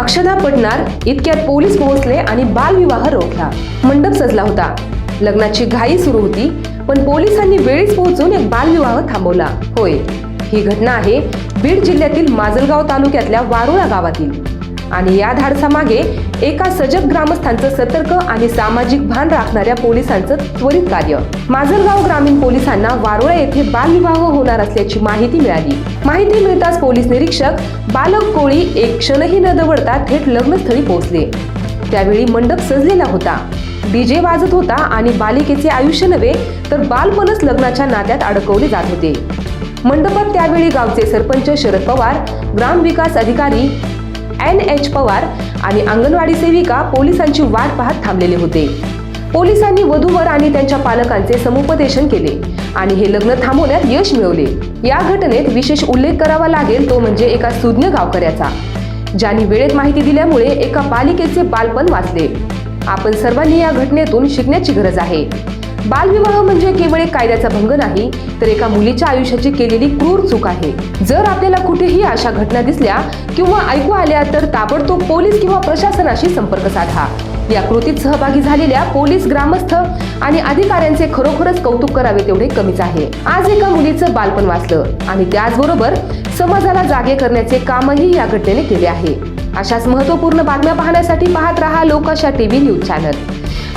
अक्षदा पडणार इतक्यात पोलीस पोहोचले आणि बालविवाह रोखला. मंडप सजला होता. लग्नाची घाई सुरू होती पण पोलिसांनी वेळीच पोहोचून एक बालविवाह थांबवला. होय ही घटना आहे बीड जिल्ह्यातील माजलगाव तालुक्यातल्या वारुळा गावातील. आणि या धाडसामागे एका सजग ग्रामस्थांचं सतर्क आणि सामाजिक भान राखणाऱ्या पोलिसांचं त्वरित कार्य. माजलगाव ग्रामीण पोलिसांना वारुळा येथे बालविवाह होणार असल्याची माहिती मिळाली. माहिती मिळताच पोलीस निरीक्षक बालक कोळी एक क्षणही न दवडता थेट लग्नस्थळी पोहोचले. त्यावेळी मंडप सजलेला होता. डीजे वाजत होता आणि बालिकेचे आयुष्य नव्हे तर बालपणच लग्नाच्या नात्यात अडकवले जात होते. मंडपात त्यावेळी गावचे सरपंच शरद पवार ग्रामविकास अधिकारी एन एच पवार आणि अंगणवाडी सेविका पोलिसांची वाट पाहत थांबलेले होते. पोलिसांनी वधूवर आणि त्यांच्या पालकांचे समुपदेशन केले आणि हे लग्न थांबवण्यात यश मिळवले. या घटनेत विशेष उल्लेख करावा लागेल तो म्हणजे एका सुज्ञ गावकऱ्याचा ज्यांनी वेळेत माहिती दिल्यामुळे एका पालिकेचे बालपण वाचले. आपण सर्वांनी या घटनेतून शिकण्याची गरज आहे. बालविवाह म्हणजे केवळ एक कायद्याचा भंग नाही तर एका मुलीच्या आयुष्याची केलेली क्रूर चूक आहे. जर आपल्याला कुठेही अशा घटना दिसल्या किंवा ऐकू आल्या तर ताबडतोब पोलीस किंवा प्रशासनाशी संपर्क साधा. या कृतीत सहभागी झालेल्या पोलीस ग्रामस्थ आणि अधिकाऱ्यांचे खरोखरच कौतुक करावे तेवढे कमीच आहे. आज एका मुलीचं बालपण वाचलं आणि त्याचबरोबर समाजाला जागे करण्याचे कामही या घटनेने केले आहे. अशाच महत्त्वपूर्ण बातम्या पाहण्यासाठी पाहत रहा लोकाशा टीव्ही न्यूज चॅनल.